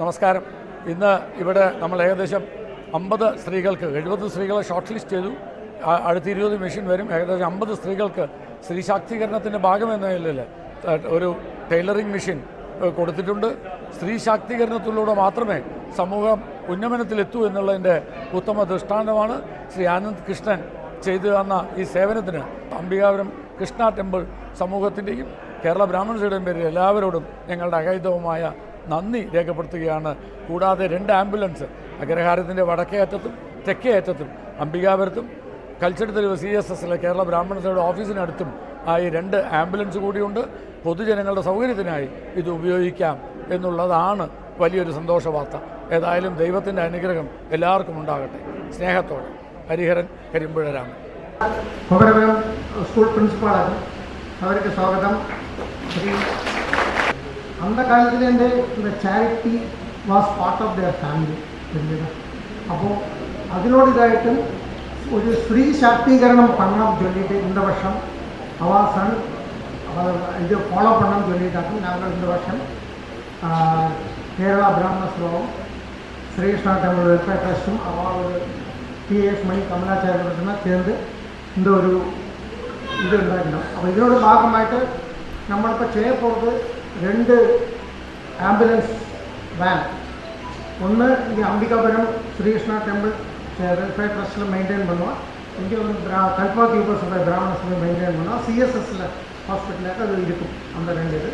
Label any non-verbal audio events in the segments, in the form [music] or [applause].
നമസ്കാരം. ഇന്ന് ഇവിടെ നമ്മൾ ഏകദേശം അമ്പത് സ്ത്രീകൾക്ക് എഴുപത് സ്ത്രീകളെ ഷോർട്ട് ലിസ്റ്റ് ചെയ്തു അടുത്ത ഇരുപത് മെഷീൻ വരും. ഏകദേശം അമ്പത് സ്ത്രീകൾക്ക് സ്ത്രീ ശാക്തീകരണത്തിന്റെ ഭാഗമെന്ന നിലയിൽ ഒരു ടൈലറിംഗ് മെഷീൻ കൊടുത്തിട്ടുണ്ട്. സ്ത്രീ ശാക്തീകരണത്തിലൂടെ മാത്രമേ സമൂഹം ഉന്നമനത്തിലെത്തൂ എന്നുള്ളതിന്റെ ഉത്തമ ദൃഷ്ടാന്തമാണ് ശ്രീ ആനന്ദ് കൃഷ്ണൻ ചെയ്തു തന്ന ഈ സേവനത്തിന്. അംബികാപുരം കൃഷ്ണ ടെമ്പിൾ സമൂഹത്തിന്റെയും കേരള ബ്രാഹ്മണസുടെയും പേരിൽ എല്ലാവരോടും ഞങ്ങളുടെ അകൈതവുമായ നന്ദി രേഖപ്പെടുത്തുകയാണ്. കൂടാതെ രണ്ട് ആംബുലൻസ് അഗ്രഹാരത്തിന്റെ വടക്കേ അറ്റത്തും തെക്കേ അറ്റത്തും അംബികാപുരത്തും കൽച്ചടി തെരുവ് സി എസ് എസിലെ കേരള ബ്രാഹ്മണ സഭയുടെ ഓഫീസിനടുത്തും ആയി രണ്ട് ആംബുലൻസ് കൂടിയുണ്ട്. പൊതുജനങ്ങളുടെ സൗകര്യത്തിനായി ഇത് ഉപയോഗിക്കാം എന്നുള്ളതാണ് വലിയൊരു സന്തോഷ വാർത്ത ഏതായാലും ദൈവത്തിന്റെ അനുഗ്രഹം എല്ലാവർക്കും ഉണ്ടാകട്ടെ. സ്നേഹത്തോടെ. ഹരിഹരൻ കരിമ്പുഴ രാമൻ. സ്കൂൾ പ്രിൻസിപ്പാളാണ്. അവർക്ക് സ്വാഗതം. ശ്രീ അന്ധകാലത്തിൽ എൻ്റെ charity was part of their family വലിയത് അപ്പോൾ അതിനോട് ഇതായിട്ട് ഒരു സ്ത്രീ ശാക്തീകരണം പണം ചൊല്ലിയിട്ട് இந்த വർഷം അവ സൺ ഇത് ഫോളോ പണം ചൊല്ലിയിട്ടാക്കും ഞങ്ങൾ இந்த വർഷം ആ, കേരള ബ്രാഹ്മണ സ്ലോകം ശ്രീകൃഷ്ണ ടെമ്പിൾ വെൽഫെയർ ട്രസ്റ്റും അവ ടി എസ് മണി കമലാചാര്യപ്പെടുന്ന ചേർന്ന് இந்த ഒരു ഇത് ഉണ്ടാക്കണം അപ്പോൾ ഇതിനോട് ഭാഗമായിട്ട് നമ്മളിപ്പോൾ ചെയ്യപ്പോഴത് ரெண்டு ஆம்புலன்ஸ் வேன் ஒன்று இங்கே அம்பிகாபுரம் ஸ்ரீகிருஷ்ணா டெம்பிள் வெல்ஃபேர் ட்ரஸ்ட்டில் மெயின்டைன் பண்ணுவோம். இங்கே வந்து பிரா கல்பா கீப்பர் சொல்கிற பிராமணர்ஸ் மெயின்டைன் பண்ணோம் சிஎஸ்எஸ்ஸில் ஹாஸ்பிட்டலுக்கு அது இருக்கும் அந்த ரெண்டு இது.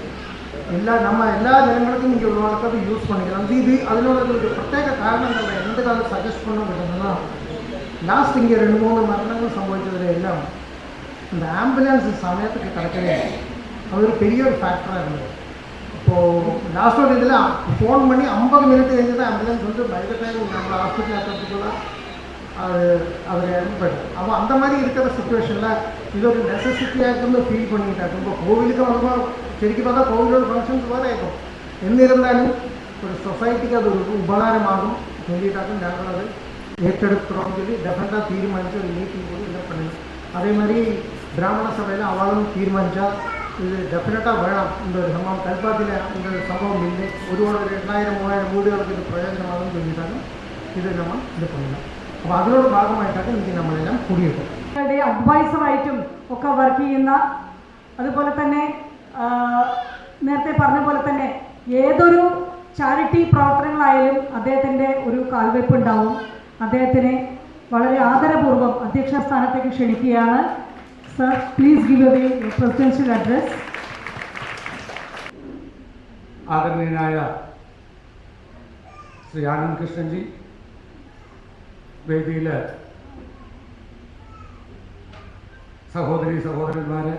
எல்லா நம்ம எல்லா ஜனங்களுக்கும் இங்கே உருவாக்கிறது யூஸ் பண்ணிக்கலாம் இது அதில் ஒரு பிரத்யேக நம்ம எந்த காலம் சஜஸ்ட் பண்ண விட்டதுன்னா லாஸ்ட் இங்கே ரெண்டு மூணு மரணங்கள் சம்பவித்ததில் எல்லாம் இந்த ஆம்புலன்ஸ் சமயத்துக்கு கிடைக்கவே அது ஒரு பெரிய ஒரு ஃபேக்டராக இருந்தது. இப்போது லாஸ்ட் ஒரு இதில் ஃபோன் பண்ணி ஐம்பது மினிட் கழிஞ்சு தான் ஆம்புலன்ஸ் வந்து பை த டைம் நம்ம ஹாஸ்பிட்டல் ஆக்கிறதுக்குள்ள அது அவர் இறந்துபட்டு அப்போ அந்த மாதிரி இருக்கிற சுச்சுவேஷனில் இது ஒரு നെസസിറ്റിയാക്കുന്നു ഫീൽ പണിയിട്ടാക്കും ഇപ്പോൾ കോവിലൊക്കെ വന്നപ്പോൾ ശരിക്കും പറഞ്ഞാൽ കോവിലൊരു ഫങ്ഷൻസ് പോലെയാക്കും എന്നിരുന്നാലും ഒരു സൊസൈറ്റിക്ക് അതൊരു ഉപകാരമാകും. വേണ്ടിയിട്ടാക്കും ഞങ്ങളത് ഏറ്റെടുக்கிறോം ചൊല്ലി ഡെഫിനറ്റാ തീരുമാനിച്ച ഒരു മീറ്റിംഗ് കൂടി ഇല്ല പണിയും അതേമാതിരി ബ്രാഹ്മണ സഭയിൽ അവളും തീരുമാനിച്ച ഇത് ഡെഫിനറ്റാ വേണം എന്തൊരു സംഭവം കൽപ്പാത്തിലെ എന്തൊരു സംഭവം ഇല്ല. ഒരുപാട് ഒരു എണ്ണായിരം മൂവായിരം വീടുകൾക്ക് ഇത് പ്രയോജനമാകും ചെയ്തിട്ടാണ് ഇത് നമ്മൾ ഇത് പറയുന്നത്. അപ്പൊ അതിനോട് ഭാഗമായിട്ടാണ് എനിക്ക് നമ്മളെല്ലാം കൂടിയിട്ടത് അഡ്വൈസറായിട്ടും ഒക്കെ വർക്ക് ചെയ്യുന്ന അതുപോലെ തന്നെ നേരത്തെ പറഞ്ഞ പോലെ തന്നെ ഏതൊരു ചാരിറ്റി പ്രവർത്തനങ്ങളായാലും അദ്ദേഹത്തിന്റെ ഒരു കാൽവെപ്പ് ഉണ്ടാവും. അദ്ദേഹത്തിനെ വളരെ ആദരപൂർവം അധ്യക്ഷ സ്ഥാനത്തേക്ക് ക്ഷണിക്കുകയാണ്. Sir please give a presidential address ആദരണീയനായ ശ്രീ ആനന്ദ് കൃഷ്ണൻജി വേദിയിൽ സഹോദരി സഹോദരന്മാരെ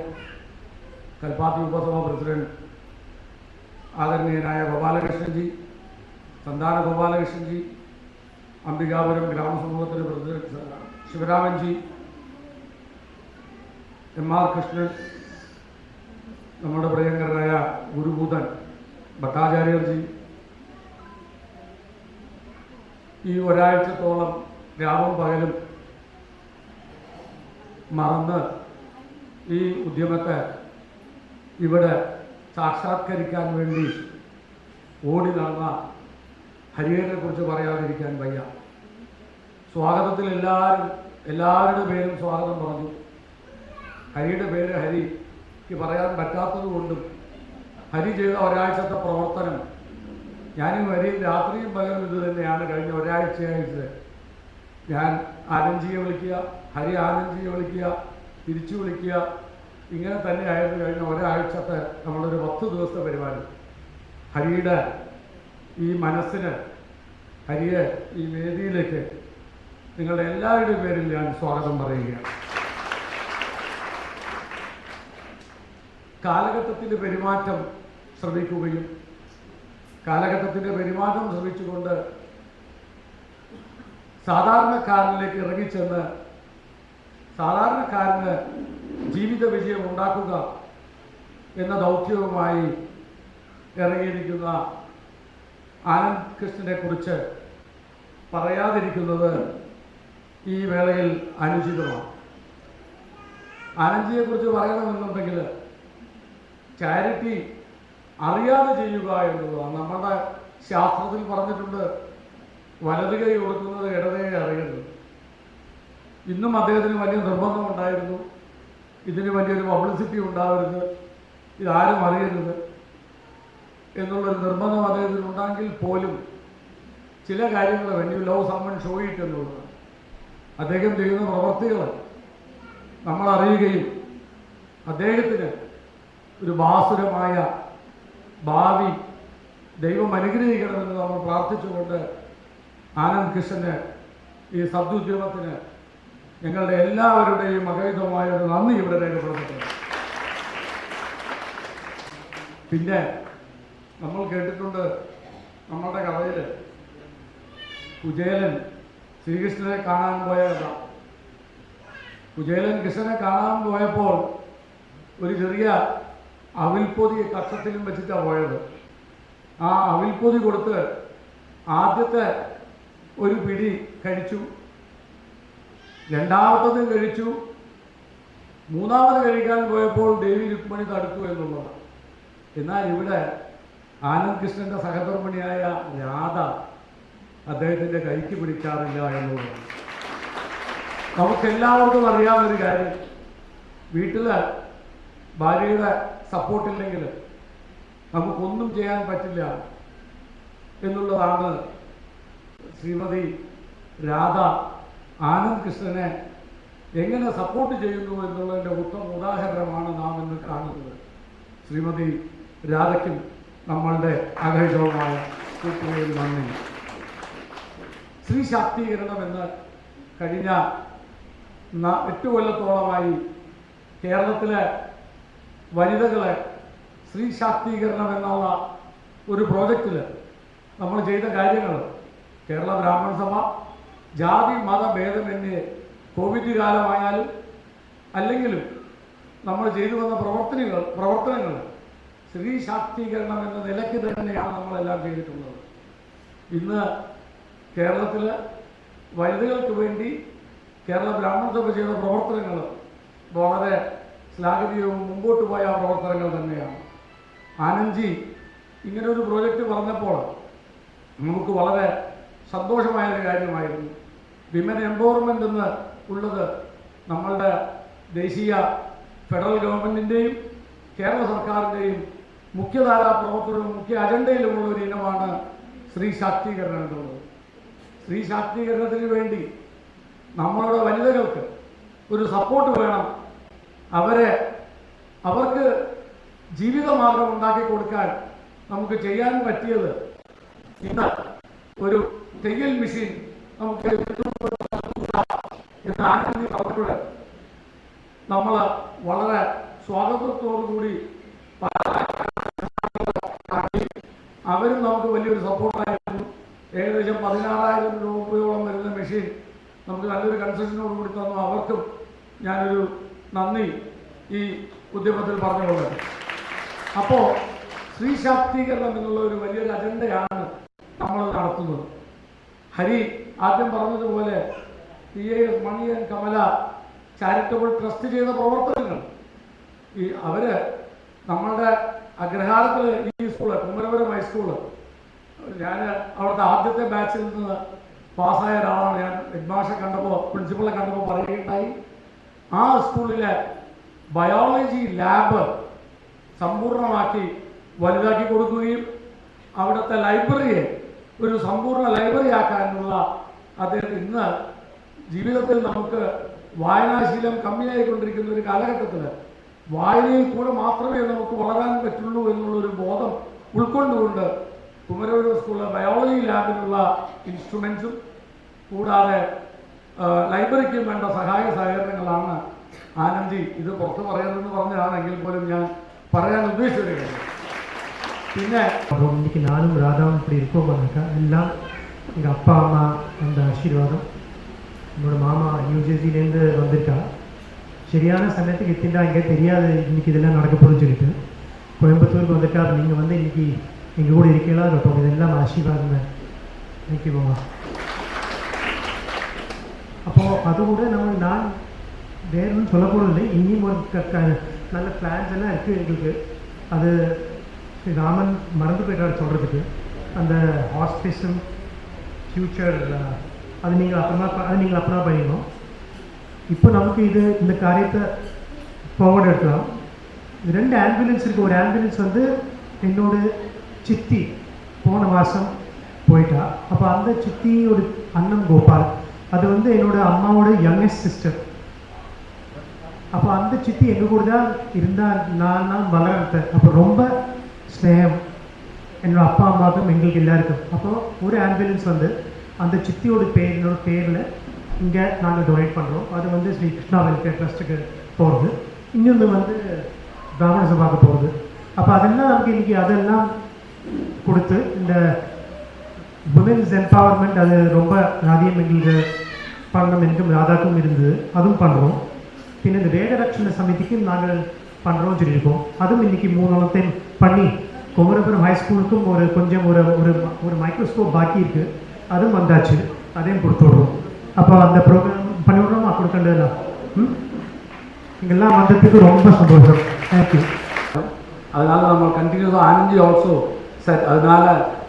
കൽപ്പാത്തി ഉപസഭ പ്രസിഡന്റ് ആദരണീയനായ ഗോപാലകൃഷ്ണൻജി സന്താന ഗോപാലകൃഷ്ണൻജി Ambikapuram ഗ്രാമസമൂഹത്തിന്റെ president Sivaramanji M R Krishnan നമ്മുടെ പ്രിയങ്കരനായ ഗുരുഭൂതൻ ഭട്ടാചാര്യജി ഈ ഒരാഴ്ചത്തോളം രാവും പകലും മറന്ന് ഈ ഉദ്യമത്തെ ഇവിടെ സാക്ഷാത്കരിക്കാൻ വേണ്ടി ഓടി നടന്ന ഹരിഹരനെ കുറിച്ച് പറയാതിരിക്കാൻ വയ്യ. സ്വാഗതത്തിൽ എല്ലാവരും എല്ലാവരുടെ പേരും സ്വാഗതം പറഞ്ഞു. ഹരിയുടെ പേര് ഹരിക്ക് പറയാൻ പറ്റാത്തത് കൊണ്ടും ഹരി ചെയ്ത ഒരാഴ്ചത്തെ പ്രവർത്തനം ഞാനും ഹരിയും രാത്രിയും പകലും ഇത് തന്നെയാണ്. കഴിഞ്ഞ ഒരാഴ്ചയായിട്ട് ഞാൻ ആനഞ്ചിയെ വിളിക്കുക ഹരി ആനഞ്ചിയെ വിളിക്കുക തിരിച്ചു വിളിക്കുക. ഇങ്ങനെ തന്നെയായിരുന്നു കഴിഞ്ഞ ഒരാഴ്ചത്തെ നമ്മളൊരു പത്ത് ദിവസത്തെ പരിപാടി. ഹരിയുടെ ഈ മനസ്സിന് ഹരിയെ ഈ വേദിയിലേക്ക് നിങ്ങളുടെ എല്ലാവരുടെയും പേരിൽ ഞാൻ സ്വാഗതം പറയുകയാണ്. കാലഘട്ടത്തിന്റെ പെരുമാറ്റം ശ്രമിക്കുകയും കാലഘട്ടത്തിന്റെ പെരുമാറ്റം ശ്രമിച്ചുകൊണ്ട് സാധാരണക്കാരനിലേക്ക് ഇറങ്ങിച്ചെന്ന് സാധാരണക്കാരന് ജീവിത വിജയം ഉണ്ടാക്കുക എന്ന ദൗത്യവുമായി ഇറങ്ങിയിരിക്കുന്ന ആനന്ദ് കൃഷ്ണനെ കുറിച്ച് പറയാതിരിക്കുന്നത് ഈ വേളയിൽ അനുചിതമാണ്. ആനന്ദിയെക്കുറിച്ച് പറയണമെന്നുണ്ടെങ്കിൽ ചാരിറ്റി അറിയാതെ ചെയ്യുക എന്നുള്ളതാണ്. നമ്മുടെ ശാസ്ത്രത്തിൽ പറഞ്ഞിട്ടുണ്ട് വലത് കൈ കൊടുക്കുന്നത് ഇടതേ അറിയരുത്. ഇന്നും അദ്ദേഹത്തിന് വലിയ നിർബന്ധമുണ്ടായിരുന്നു ഇതിന് വലിയൊരു പബ്ലിസിറ്റി ഉണ്ടാവരുത്. ഇതാരും അറിയരുത് എന്നുള്ളൊരു നിർബന്ധം അദ്ദേഹത്തിന് ഉണ്ടെങ്കിൽ പോലും ചില കാര്യങ്ങൾ വലിയ ലവ് സമ്മൺ ഷോ എന്നുള്ളത് അദ്ദേഹം ചെയ്യുന്ന പ്രവർത്തികൾ നമ്മൾ അറിയുകയും അദ്ദേഹത്തിന് ഒരു ബാസുരമായ ഭാവി ദൈവം അനുഗ്രഹിക്കണമെന്ന് നമ്മൾ പ്രാർത്ഥിച്ചുകൊണ്ട് ആനന്ദ് കൃഷ്ണന് ഈ സദ്യുദ്യമത്തിന് ഞങ്ങളുടെ എല്ലാവരുടെയും അകൈതമായ ഒരു നന്ദി ഇവിടെ രേഖപ്പെടുത്തുന്നു. പിന്നെ നമ്മൾ കേട്ടിട്ടുണ്ട് നമ്മളുടെ കഥയിൽ കുചേലൻ ശ്രീകൃഷ്ണനെ കാണാൻ പോയ കഥ കുചേലൻ കൃഷ്ണനെ കാണാൻ പോയപ്പോൾ ഒരു ചെറിയ അവിൽപ്പൊതി കക്ഷത്തിലും വെച്ചിട്ടാണ് പോയത്. ആ അവിൽപ്പൊതി കൊടുത്ത് ആദ്യത്തെ ഒരു പിടി കഴിച്ചു. രണ്ടാമത്തതും കഴിച്ചു. മൂന്നാമത് കഴിക്കാൻ പോയപ്പോൾ ദേവി രുക്മണി തടുത്തു എന്നുള്ളത്. എന്നാൽ ഇവിടെ ആനന്ദ് കൃഷ്ണന്റെ സഹധർമ്മിണിയായ രാധ അദ്ദേഹത്തിന്റെ കൈക്ക് പിടിക്കാറില്ല എന്നുള്ളത്. നമുക്കെല്ലാവർക്കും അറിയാവുന്നൊരു കാര്യം. വീട്ടിൽ ഭാര്യയുടെ സപ്പോർട്ടില്ലെങ്കിൽ നമുക്കൊന്നും ചെയ്യാൻ പറ്റില്ല എന്നുള്ളതാണ് ശ്രീമതി രാധ ആനന്ദ് കൃഷ്ണനെ എങ്ങനെ സപ്പോർട്ട് ചെയ്യുന്നു എന്നുള്ളതിന്റെ ഉത്തമ ഉദാഹരണമാണ് നാം ഇന്ന് കാണുന്നത്. ശ്രീമതി രാധയ്ക്കും നമ്മളുടെ അഘൈതവുമായ കൂട്ടുകയിൽ നന്ദി. സ്ത്രീ ശാക്തീകരണം എന്ന് കഴിഞ്ഞ എട്ട് കൊല്ലത്തോളമായി കേരളത്തിലെ വനിതകളെ സ്ത്രീ ശാക്തീകരണം എന്നുള്ള ഒരു പ്രോജക്റ്റിൽ നമ്മൾ ചെയ്ത കാര്യങ്ങൾ കേരള ബ്രാഹ്മണ സഭ ജാതി മത ഭേദമന്യേ കോവിഡ് കാലമായാലും അല്ലെങ്കിലും നമ്മൾ ചെയ്തു വന്ന പ്രവർത്തനങ്ങൾ പ്രവർത്തനങ്ങൾ സ്ത്രീ ശാക്തീകരണം എന്ന നിലയ്ക്ക് തന്നെയാണ് നമ്മളെല്ലാം ചെയ്തിട്ടുള്ളത്. ഇന്ന് കേരളത്തിൽ വനിതകൾക്ക് വേണ്ടി കേരള ബ്രാഹ്മണ സഭ ചെയ്ത പ്രവർത്തനങ്ങൾ വളരെ ശ്ലാഘനീയവും മുമ്പോട്ട് പോയ പ്രവർത്തനങ്ങൾ തന്നെയാണ്. ആനന്ദ്ജി ഇങ്ങനെ ഒരു പ്രോജക്റ്റ് പറഞ്ഞപ്പോൾ നമുക്ക് വളരെ സന്തോഷമായൊരു കാര്യമായിരുന്നു. വിമൻ എംപവർമെന്റ് എന്ന് ഉള്ളത് നമ്മളുടെ ദേശീയ ഫെഡറൽ ഗവൺമെന്റിന്റെയും കേരള സർക്കാരിന്റെയും മുഖ്യധാരാ പ്രവർത്തനവും മുഖ്യ അജണ്ടയിലുമുള്ള ഒരു ഇനമാണ് സ്ത്രീ ശാക്തീകരണം എന്നുള്ളത് സ്ത്രീ ശാക്തീകരണത്തിന് വേണ്ടി നമ്മളുടെ വനിതകൾക്ക് ഒരു സപ്പോർട്ട് വേണം. അവരെ അവർക്ക് ജീവിതമാർഗം ഉണ്ടാക്കി കൊടുക്കാൻ നമുക്ക് ചെയ്യാൻ പറ്റിയത് ഇന്ന് ഒരു തെയ്യൽ മെഷീൻ നമുക്ക് എന്ന ആനന്ദി അവരോട് നമ്മൾ വളരെ സ്വാഗതത്തോടുകൂടി കൂടി [laughs] അവരും നമുക്ക് വലിയൊരു സപ്പോർട്ടായിരുന്നു. ഏകദേശം പതിനാറായിരം രൂപയോളം വരുന്ന മെഷീൻ നമുക്ക് നല്ലൊരു കൺസെഷനോട് കൂടി തന്നു. അവർക്കും ഞാനൊരു നന്ദി ഈ ഉദ്യമത്തിൽ പറഞ്ഞുകൊണ്ട്. അപ്പോ സ്ത്രീ ശാക്തീകരണം എന്നുള്ള ഒരു വലിയൊരു അജണ്ടയാണ് നമ്മൾ നടത്തുന്നത്. ഹരി ആദ്യം പറഞ്ഞതുപോലെ P A S Maniyan Kamala charitable trust ചെയ്ത പ്രവർത്തനങ്ങൾ. ഈ അവർ നമ്മളുടെ അഗ്രഹാരത്തിൽ ഈ സ്കൂൾ കുമരപുരം ഹൈസ്കൂൾ ഞാൻ അവിടുത്തെ ആദ്യത്തെ ബാച്ചിൽ നിന്ന് പാസ്സായ ഒരാളാണ്. ഞാൻ ഹെഡ്മാഷെ കണ്ടപ്പോൾ പ്രിൻസിപ്പളെ കണ്ടപ്പോൾ പറയുകയുണ്ടായി. ആ സ്കൂളിലെ ബയോളജി ലാബ് സമ്പൂർണമാക്കി വലുതാക്കി കൊടുക്കുകയും അവിടുത്തെ ലൈബ്രറിയെ ഒരു സമ്പൂർണ ലൈബ്രറി ആക്കാനുള്ള അദ്ദേഹം ഇന്ന് ജീവിതത്തിൽ നമുക്ക് വായനാശീലം കമ്മിയായിക്കൊണ്ടിരിക്കുന്ന ഒരു കാലഘട്ടത്തിൽ വായനയിൽ കൂടെ മാത്രമേ നമുക്ക് വളരാൻ പറ്റുള്ളൂ എന്നുള്ളൊരു ബോധം ഉൾക്കൊണ്ടുകൊണ്ട് കുമരപുരം സ്കൂളിലെ ബയോളജി ലാബിലുള്ള ഇൻസ്ട്രുമെൻസും കൂടാതെ ലൈബ്രറിക്കും വേണ്ട സഹായ സഹകരണങ്ങളാണ് ആനന്ദി ഇത് പുറത്ത് പറയരുതെന്ന് പറഞ്ഞതാണെങ്കിൽ പോലും ഞാൻ പറയാൻ ഉദ്ദേശിച്ച ഒരു കാര്യം പിന്നെ அப்புறம் இன்னைக்கு நானும் ராதாவும் இப்படி இருக்கோமானாக்கா எல்லாம் எங்கள் அப்பா அம்மா அந்த ஆசீர்வாதம் என்னோட மாமா யூஜிசிலேருந்து வந்திருக்கா சரியான சமயத்துக்கு எத்திண்டா இங்கே தெரியாது இன்னைக்கு இதெல்லாம் நடக்க போகுதுன்னு சொல்லிட்டு கோயம்புத்தூருக்கு வந்திருக்கா நீங்கள் வந்து இன்னைக்கு எங்கள் கூட இருக்கீங்களா இருக்கட்டும் இதெல்லாம் ஆசீர்வாதம் தேங்க்யூ மாமா அப்போது அது கூட நம்ம நான் வேறுன்னு சொல்லக்கூடாது இனியும் ஒரு நல்ல பிளான்ஸ் எல்லாம் இருக்குது எங்களுக்கு. அது ராமன் மறந்து போயிட்டார் சொல்கிறதுக்கு அந்த ஹாஸ்பிஸும் ஃப்யூச்சர் அது நீங்கள் அப்புறமா அது நீங்கள் அப்புறமா பண்ணிடணும். இப்போ நமக்கு இது இந்த காரியத்தை ஃபார்வர்ட் எடுக்கலாம். ரெண்டு ஆம்புலன்ஸ் இருக்குது ஒரு ஆம்புலன்ஸ் வந்து என்னோட சித்தி போன மாதம் போயிட்டா. அப்போ அந்த சித்தியோட அண்ணன் கோபால் அது வந்து என்னோட அம்மாவோட யங்கஸ்ட் சிஸ்டர் அப்போ அந்த சித்தி எங்கள் கூட தான் இருந்தால் நான் தான் வளர்த்தேன் அப்போ ரொம்ப ஸ்னேகம். என்னோட அப்பா அம்மாவுக்கும் எங்களுக்கு எல்லாருக்கும். அப்போ ஒரு ஆம்புலன்ஸ் வந்து அந்த சித்தியோட பேர் என்னோட பேரில் இங்கே நாங்கள் டொனேட் பண்ணுறோம் அது வந்து ஸ்ரீ கிருஷ்ணா வெல்ஃபேர் ட்ரஸ்ட்டுக்கு போகிறது இன்னொன்று வந்து பிராமண சபாவுக்கு போகிறது அப்போ அதெல்லாம் நமக்கு இன்றைக்கி அதெல்லாம் கொடுத்து இந்த உமன்ஸ் எம்பவர்மெண்ட் அது ரொம்ப அதிகம் எங்களுக்கு பண்ணணும் எனக்கும் ராதாக்கும் இருந்தது அதுவும் பண்ணுறோம் பின்ன இந்த வேதரட்சண சமிதிக்கும் நாங்கள் பண்ணுறோம் சொல்லியிருக்கோம் அதுவும் இன்னைக்கு மூணாமத்தையும் பண்ணி குமரபுரம் ஹைஸ்கூலுக்கும் ஒரு கொஞ்சம் ஒரு ஒரு ஒரு மைக்ரோஸ்கோப் பாக்கி இருக்குது அதுவும் வந்தாச்சு அதையும் கொடுத்துடுறோம் அப்போ அந்த ப்ரோக்ராம் பண்ணி விட்றோமா கொடுக்கண்டதெல்லாம் ம் இங்கெல்லாம் வந்ததுக்கு ரொம்ப சந்தோஷம் தேங்க்யூ அதனால നമ്മൾ കണ്ടിന്യൂസ് ആനന്ദി ഓൾസോ സെറ്റ് அதனால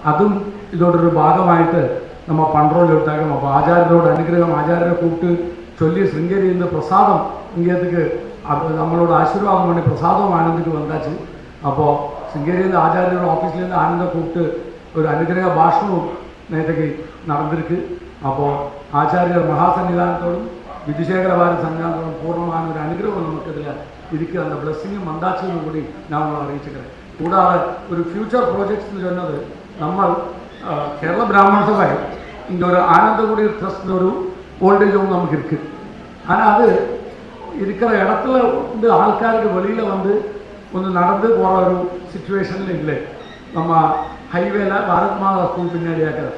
അതും ഇതോടൊരു ഭാഗമായിട്ട് നമ്മൾ പണ്ട്രോളിൽ എടുത്താക്കണം അപ്പോൾ ആചാര്യരോട് അനുഗ്രഹം ആചാര്യരെ കൂട്ട് ചൊല്ലി ശൃംഗേരി എന്ന് പ്രസാദം ഇങ്ങേക്ക് നമ്മളോട് ആശീർവാദം വേണ്ടി പ്രസാദം ആനന്ദയ്ക്ക് വന്നാച്ച് അപ്പോൾ ശൃംഗേരിയിൽ ആചാര്യരുടെ ഓഫീസിൽ നിന്ന് ആനന്ദ കൂട്ട് ഒരു അനുഗ്രഹ ഭാഷണവും നേരത്തേക്ക് നടന്നിരിക്ക്. അപ്പോൾ ആചാര്യർ മഹാസന്നിധാനത്തോടും വിധുശേഖര ഭാരത സന്നിധാനത്തോടും പൂർണമായ ഒരു അനുഗ്രഹം നമുക്കിതിൽ ഇരിക്കുക എന്ന ബ്ലെസ്സിങ്ങും മന്ദാച്ചെന്നും കൂടി ഞാൻ നമ്മൾ കൂടാതെ ഒരു ഫ്യൂച്ചർ പ്രോജക്ട്സ് എന്ന് ചെന്നത് നമ്മൾ കേരള ബ്രാഹ്മണ സഭയിൽ இந்த ஒரு ஆனந்தகுடி ட்ரஸ்ட்னு ஒரு ஓல்டேஜ் ஹோம் நமக்கு இருக்குது ஆனால் அது இருக்கிற இடத்துல வந்து ஆள்காருக்கு வழியில் வந்து கொஞ்சம் நடந்து போகிற ஒரு சுச்சுவேஷனில் இல்லை நம்ம ஹைவேல பாரத் மாதா ஸ்கூல் பின்னாடி இருக்கிற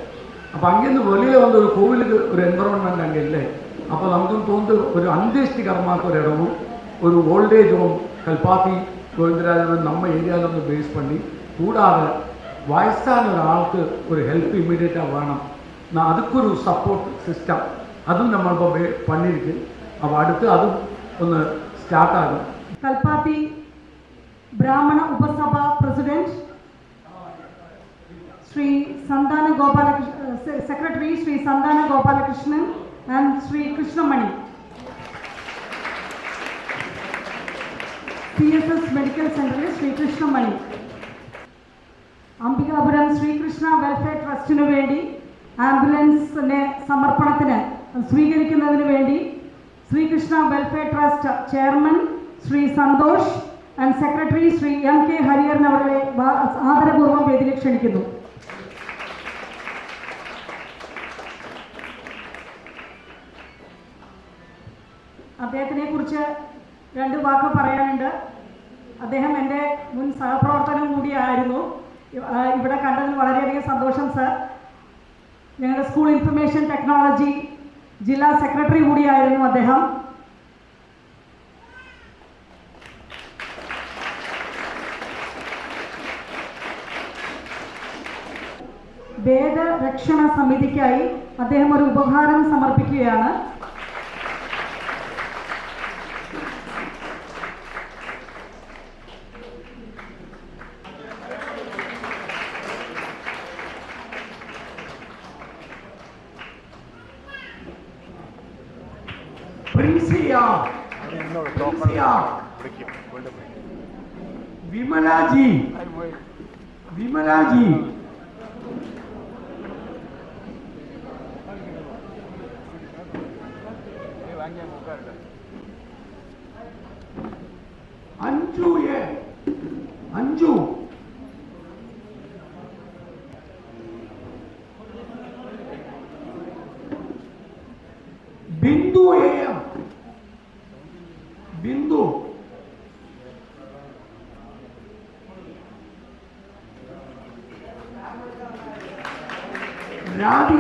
அப்போ அங்கேருந்து வெளியில் வந்து ஒரு கோவிலுக்கு ஒரு என்வரன்மெண்ட் அங்கே இல்லை அப்போ நமக்கு தோன்று ஒரு அந்தேஷ்டிகரமாக ஒரு இடமும் ஒரு ஓல்டேஜ் ஹோம் கல்பாத்தி கோவிந்தராஜன் நம்ம ஏரியாவில் வந்து பேஸ் பண்ணி கூடாத വയസ്സായ ഒരാൾക്ക് ഒരു ഹെൽപ്പ് ഇമ്മീഡിയറ്റായി വേണം. അതൊക്കൊരു സപ്പോർട്ട് സിസ്റ്റം അതും നമ്മളിപ്പോൾ പണിയിരിക്കും അപ്പോൾ അടുത്ത് അതും ഒന്ന് സ്റ്റാർട്ടാകും കൽപ്പാത്തി ബ്രാഹ്മണ ഉപസഭ പ്രസിഡന്റ് ശ്രീ സന്താന ഗോപാലകൃഷ്ണ സെക്രട്ടറി ശ്രീ സന്താന ഗോപാലകൃഷ്ണൻ ആൻഡ് ശ്രീ കൃഷ്ണമണി. പി എസ് എസ് മെഡിക്കൽ സെന്ററിൽ ശ്രീ കൃഷ്ണമണി. അംബികാപുരം ശ്രീകൃഷ്ണ വെൽഫെയർ ട്രസ്റ്റിനു വേണ്ടി ആംബുലൻസിനെ സമർപ്പണത്തിന് സ്വീകരിക്കുന്നതിന് വേണ്ടി Srikrishna welfare trust chairman Shri Santhosh and secretary Shri M K Hariharan അവരുടെ ആദരപൂർവം വേദിയിൽ ക്ഷണിക്കുന്നു. അദ്ദേഹത്തിനെ കുറിച്ച് രണ്ട് വാക്ക് പറയാനുണ്ട്. അദ്ദേഹം എന്റെ മുൻ സഹപ്രവർത്തനം കൂടിയായിരുന്നു. ഇവിടെ കണ്ടതിൽ വളരെയധികം സന്തോഷം സർ ഞങ്ങളുടെ സ്കൂൾ ഇൻഫർമേഷൻ ടെക്നോളജി ജില്ലാ സെക്രട്ടറി കൂടിയായിരുന്നു അദ്ദേഹം. വേദരക്ഷണ സമിതിക്കായി അദ്ദേഹം ഒരു ഉപഹാരം സമർപ്പിക്കുകയാണ്.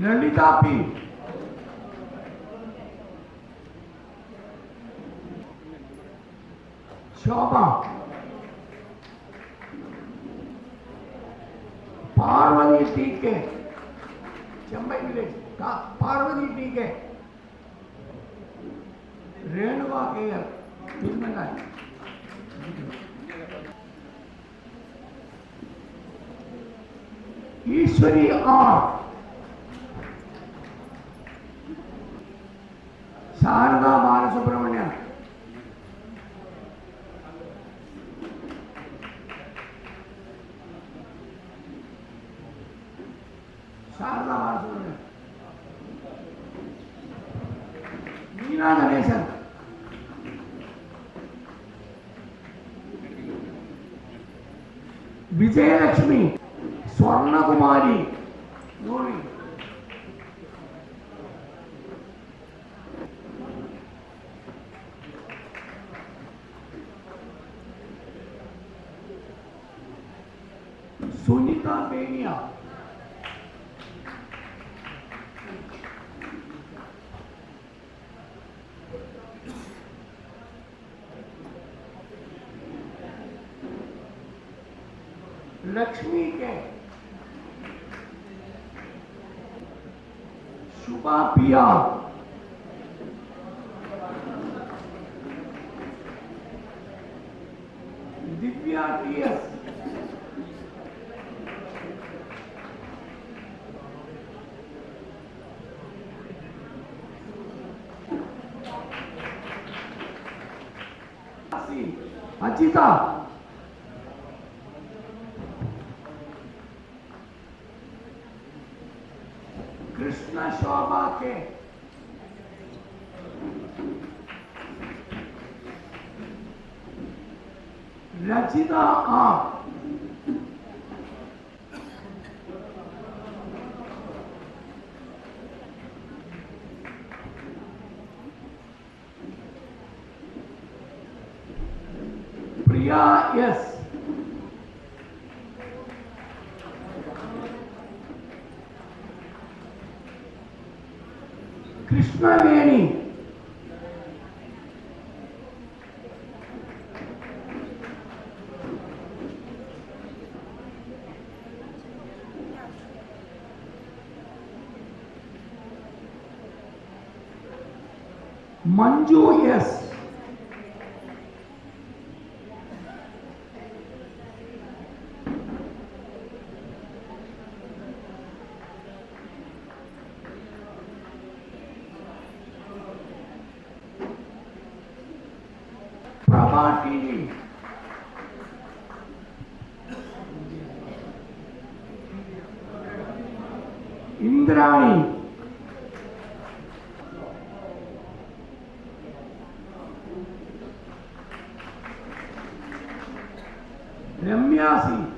ललिता पी शोभा पार्वती टीके चंबई विलेज का Parvathi T K Renuka care Tirumalai Eswari R Saradha Balasubramaniam Saradha Balasubramaniam Meena Ganesan Vijayalakshmi Swarnakumari நூலி Divya TS. Acita. Acita. cinta ah. Priya, yes. Krishna Veni. do, yes. caminhassem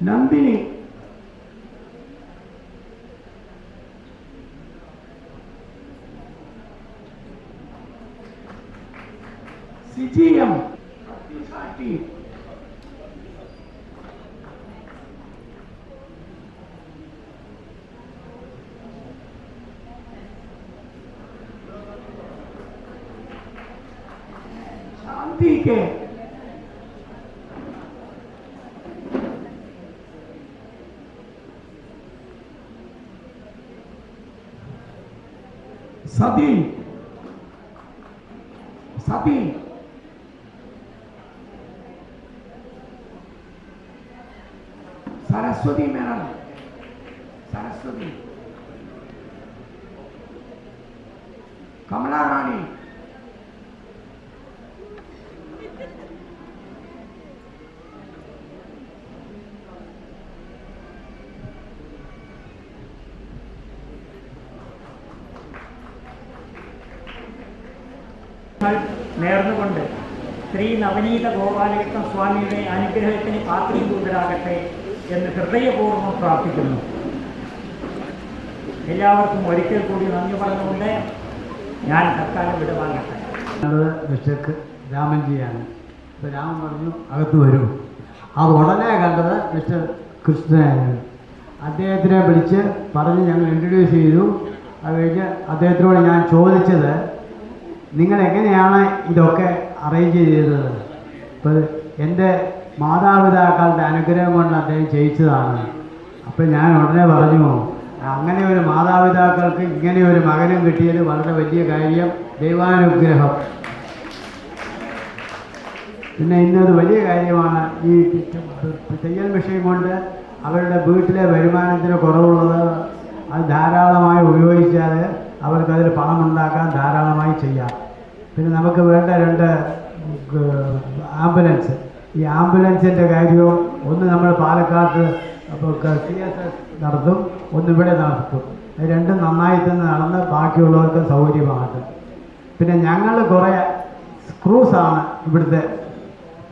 Nandini साथी साथी सरस्वती मेरा ശ്രീ നവനീത ഗോപാലകൃഷ്ണ സ്വാമിയുടെ അനുഗ്രഹത്തിന് പാത്രീഭൂതരാകട്ടെ എന്ന് ഹൃദയപൂർവം പ്രാർത്ഥിക്കുന്നു. എല്ലാവർക്കും ഒരിക്കൽ കൂടി നന്ദി പറഞ്ഞുകൊണ്ട് ഞാൻ തൽക്കാലം വിടുവാങ്ങട്ടെ മിസ്റ്റർ രാമൻജിയാണ് അപ്പോൾ രാമൻ പറഞ്ഞു അകത്ത് വരൂ. അത് ഉടനെ കണ്ടത് മിസ്റ്റർ കൃഷ്ണനായിരുന്നു. അദ്ദേഹത്തിനെ വിളിച്ച് പറഞ്ഞ് ഞങ്ങൾ ഇൻട്രൊഡ്യൂസ് ചെയ്തു. അത് കഴിഞ്ഞ് അദ്ദേഹത്തിനോട് ഞാൻ ചോദിച്ചത് നിങ്ങൾ എങ്ങനെയാണ് ഇതൊക്കെ അറേഞ്ച് ചെയ്തത്. ഇപ്പോൾ എന്റെ മാതാപിതാക്കളുടെ അനുഗ്രഹം കൊണ്ട് അദ്ദേഹം ജയിച്ചതാണ്. അപ്പോൾ ഞാൻ ഉടനെ പറഞ്ഞു അങ്ങനെ ഒരു മാതാപിതാക്കൾക്ക് ഇങ്ങനെ ഒരു മകനും കിട്ടിയത് വളരെ വലിയ കാര്യം ദൈവാനുഗ്രഹം. പിന്നെ ഇന്നത് വലിയ കാര്യമാണ് ഈ തയ്യൽ മെഷീൻ കൊണ്ട് അവരുടെ വീട്ടിലെ വരുമാനത്തിന് കുറവുള്ളത് അത് ധാരാളമായി ഉപയോഗിച്ചാൽ അവർക്കതിൽ പണം ഉണ്ടാക്കാൻ ധാരാളമായി ചെയ്യാം. പിന്നെ നമുക്ക് വേണ്ട രണ്ട് ആംബുലൻസ്. ഈ ആംബുലൻസിന്റെ കാര്യവും ഒന്ന് നമ്മൾ പാലക്കാട്ട് സി എസ് എസ് നടത്തും ഒന്ന് ഇവിടെ നടത്തും. രണ്ടും നന്നായി തന്നെ നടന്ന് ബാക്കിയുള്ളവർക്ക് സൗകര്യമാകട്ടെ. പിന്നെ ഞങ്ങൾ കുറേ സ്ക്രൂസാണ് ഇവിടുത്തെ.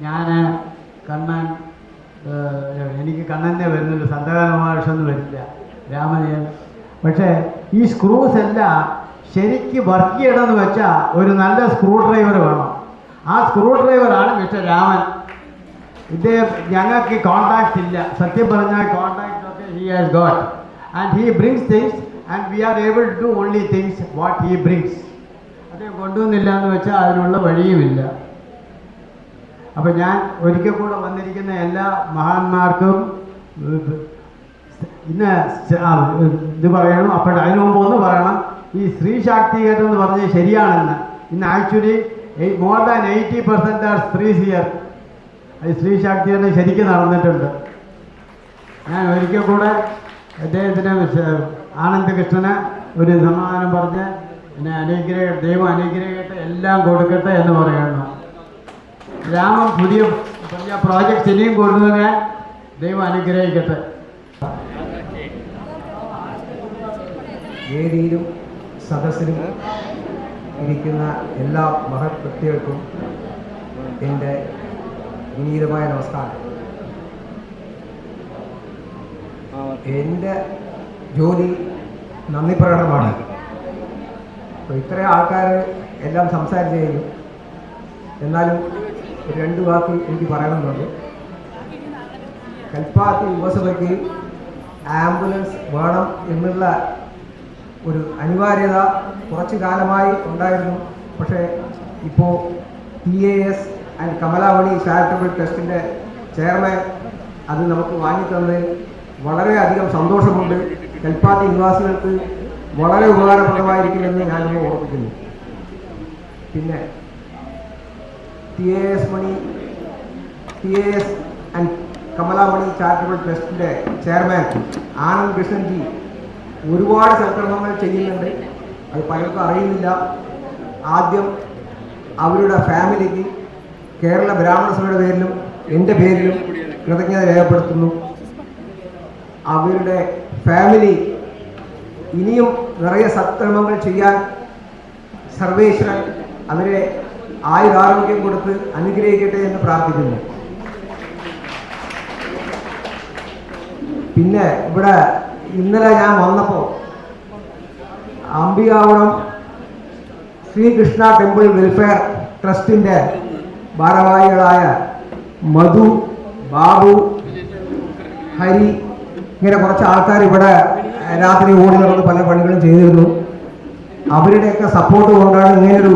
ഞാൻ കണ്ണൻ എനിക്ക് കണ്ണനെ വരുന്നുള്ളൂ സന്തകാലമാഷൊന്നും വരില്ല. രാമനയൻ പക്ഷേ ഈ സ്ക്രൂസ് എല്ലാം ശരിക്ക് വർക്ക് ചെയ്യണമെന്ന് വെച്ചാൽ ഒരു നല്ല സ്ക്രൂ ഡ്രൈവർ വേണം. ആ സ്ക്രൂ ഡ്രൈവറാണ് മിസ്റ്റർ രാമൻ. ഇദ്ദേഹം ഞങ്ങൾക്ക് കോണ്ടാക്ട് ഇല്ല. സത്യം പറഞ്ഞാൽ കോണ്ടാക്ട് ഒക്കെ he has got and he brings things and we are able to do only things what he brings അദ്ദേഹം കൊണ്ടുവന്നില്ല എന്ന് വെച്ചാൽ അതിനുള്ള വഴിയുമില്ല അപ്പം ഞാൻ ഒരിക്കൽ കൂടെ വന്നിരിക്കുന്ന എല്ലാ മഹാന്മാർക്കും ഇന്ന് ഇത് പറയണം. അപ്പോൾ അതിനു മുമ്പ് ഒന്ന് പറയണം. ഈ സ്ത്രീ ശാക്തീകരണം എന്ന് പറഞ്ഞത് ശരിയാണെന്ന്. ഇന്ന് actually more than eighty percent are സ്ത്രീസ് here സ്ത്രീ ശാക്തീകരണം ശരിക്കും നടന്നിട്ടുണ്ട്. ഞാൻ ഒരിക്കൽ കൂടെ അദ്ദേഹത്തിന് ആനന്ദ് കൃഷ്ണന് ഒരു സമാധാനം പറഞ്ഞ് എന്നെ അനുഗ്രഹ ദൈവം അനുഗ്രഹിക്കട്ടെ എല്ലാം കൊടുക്കട്ടെ എന്ന് പറയുന്നു. രാമം പുതിയ പുതിയ പ്രോജക്റ്റ് ഇനിയും കൊടുക്കുന്നതിന് ദൈവം അനുഗ്രഹിക്കട്ടെ. വേദിയിലും സദസ്സിലും ഇരിക്കുന്ന എല്ലാ മഹത് വ്യക്തികൾക്കും എന്റെ വിനീതമായ നമസ്കാരം. എന്റെ ജോലി നന്ദി പ്രകടനമാണ്. അപ്പോൾ ഇത്രയും ആൾക്കാർ എല്ലാം സംസാരിച്ചു കഴിഞ്ഞു. എന്നാലും രണ്ട് വാക്ക് എനിക്ക് പറയണമെന്നുണ്ട് കൽപ്പാത്തി യുവസഭയ്ക്ക് ആംബുലൻസ് വേണം എന്നുള്ള ഒരു അനിവാര്യത കുറച്ചു കാലമായി ഉണ്ടായിരുന്നു. പക്ഷേ ഇപ്പോൾ T A S and Kamalavani charitable ട്രസ്റ്റിന്റെ ചെയർമാൻ അത് നമുക്ക് വാങ്ങിത്തന്നതിൽ വളരെയധികം സന്തോഷമുണ്ട്. കൽപ്പാത്തി നിവാസികൾക്ക് വളരെ ഉപകാരപ്രദമായിരിക്കുമെന്ന് ഞാനിപ്പോൾ ഓർമ്മിക്കുന്നു പിന്നെ T A S Mani T A S and Kamalamani charitable ട്രസ്റ്റിന്റെ ചെയർമാൻ ആനന്ദ് കൃഷ്ണൻജി ഒരുപാട് സൽക്കർമ്മങ്ങൾ ചെയ്യുന്നുണ്ട് അത് പലർക്കും അറിയുന്നില്ല. ആദ്യം അവരുടെ ഫാമിലിക്ക് കേരള ബ്രാഹ്മണ സഭയുടെ പേരിലും എന്റെ പേരിലും കൃതജ്ഞത രേഖപ്പെടുത്തുന്നു. അവരുടെ ഫാമിലി ഇനിയും നിറയെ സത്കർമ്മങ്ങൾ ചെയ്യാൻ സർവേശ്വരൻ അവരെ ആയുരാരോഗ്യം കൊടുത്ത് അനുഗ്രഹിക്കട്ടെ എന്ന് പ്രാർത്ഥിക്കുന്നു. പിന്നെ ഇവിടെ ഇന്നലെ ഞാൻ വന്നപ്പോൾ അംബികാവണം ശ്രീകൃഷ്ണ ടെമ്പിൾ വെൽഫെയർ ട്രസ്റ്റിന്റെ ഭാരവാഹികളായ മധു ബാബു ഹരി ഇങ്ങനെ കുറച്ച് ആൾക്കാർ ഇവിടെ രാത്രി ഓടി നടന്ന് പല പണികളും ചെയ്തിരുന്നു. അവരുടെയൊക്കെ സപ്പോർട്ട് കൊണ്ടാണ് ഇങ്ങനൊരു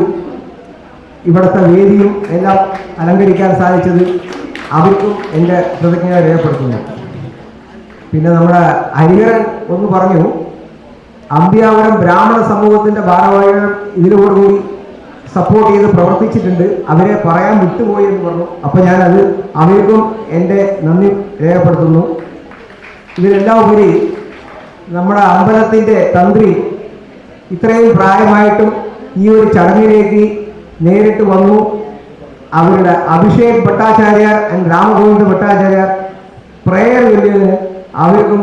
ഇവിടുത്തെ വേദിയും എല്ലാം അലങ്കരിക്കാൻ സാധിച്ചത്. അവർക്കും എന്റെ കൃതജ്ഞത രേഖപ്പെടുത്തുന്നു. പിന്നെ നമ്മുടെ ഹരിഹരൻ ഒന്ന് പറഞ്ഞു അമ്പ്യാവരം ബ്രാഹ്മണ സമൂഹത്തിന്റെ ഭാരവാഹികൾ ഇതിലൂടെ കൂടി സപ്പോർട്ട് ചെയ്ത് പ്രവർത്തിച്ചിട്ടുണ്ട്. അവരെ പറയാൻ വിട്ടുപോയി എന്ന് പറഞ്ഞു. അപ്പൊ ഞാനത് അവർക്കും എന്റെ നന്ദി രേഖപ്പെടുത്തുന്നു. ഇതിലെല്ലാം ഉപരി നമ്മുടെ അമ്പലത്തിന്റെ തന്ത്രി ഇത്രയും പ്രായമായിട്ടും ഈ ഒരു ചടങ്ങിലേക്ക് നേരിട്ട് വന്നു. അവരുടെ അഭിഷേക് ഭട്ടാചാര്യർ ആൻഡ് രാമഗോവിന്ദ ഭട്ടാചാര്യർ പ്രേയർ ചൊല്ലിയതിന് അവർക്കും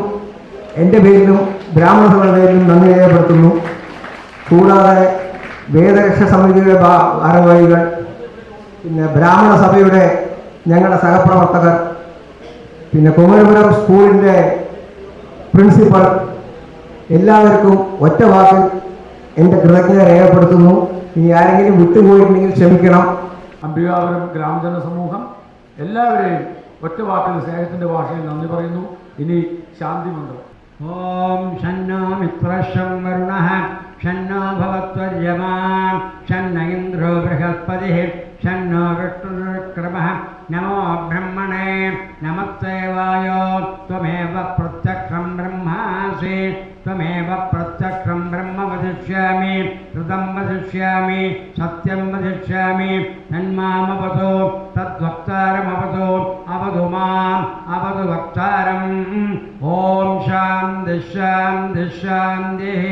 എന്റെ പേരിലും ബ്രാഹ്മണ സഭയുടെ പേരിലും നന്ദി രേഖപ്പെടുത്തുന്നു. കൂടാതെ വേദരക്ഷ സമിതിയുടെ ഭാരവാഹികൾ പിന്നെ ബ്രാഹ്മണ സഭയുടെ ഞങ്ങളുടെ സഹപ്രവർത്തകർ പിന്നെ കുമരപുരം സ്കൂളിന്റെ പ്രിൻസിപ്പൽ എല്ലാവർക്കും ഒറ്റ വാക്കിൽ എന്റെ കൃതജ്ഞത രേഖപ്പെടുത്തുന്നു. ഇനി ആരെങ്കിലും വിട്ടുപോയിട്ടുണ്ടെങ്കിൽ ക്ഷമിക്കണം. അംബികാപുരം ഗ്രാമജന സമൂഹം എല്ലാവരെയും ഒറ്റ വാക്കിൽ സ്നേഹത്തിന്റെ ഭാഷയിൽ നന്ദി പറയുന്നു. ഇനി ശാന്തി മന്ത്രം. ഓം ഷന്നോ മിത്രശം വരുണ. ഷന്നോ ഭവത്വര്യമാൻ ഷന്ന ഇന്ദ്രോ ബൃഹസ്പതി. ഷന്നോ വിഷ്ണുക്രമ നമോ ബ്രഹ്മണേ. നമസ്തേവായോ. ത്വമേവ പ്രത്യക്ഷം ബ്രഹ്മാസി. त्वमेव प्रत्यक्षं ब्रह्म वदिष्यामि कृतं वदिष्यामि सत्यं वदिष्यामि तन्मामवतो तद्वक्तारमवतो अवधु माम् अवधु वक्तारम् ॐ शां दिशां दिशान्तिः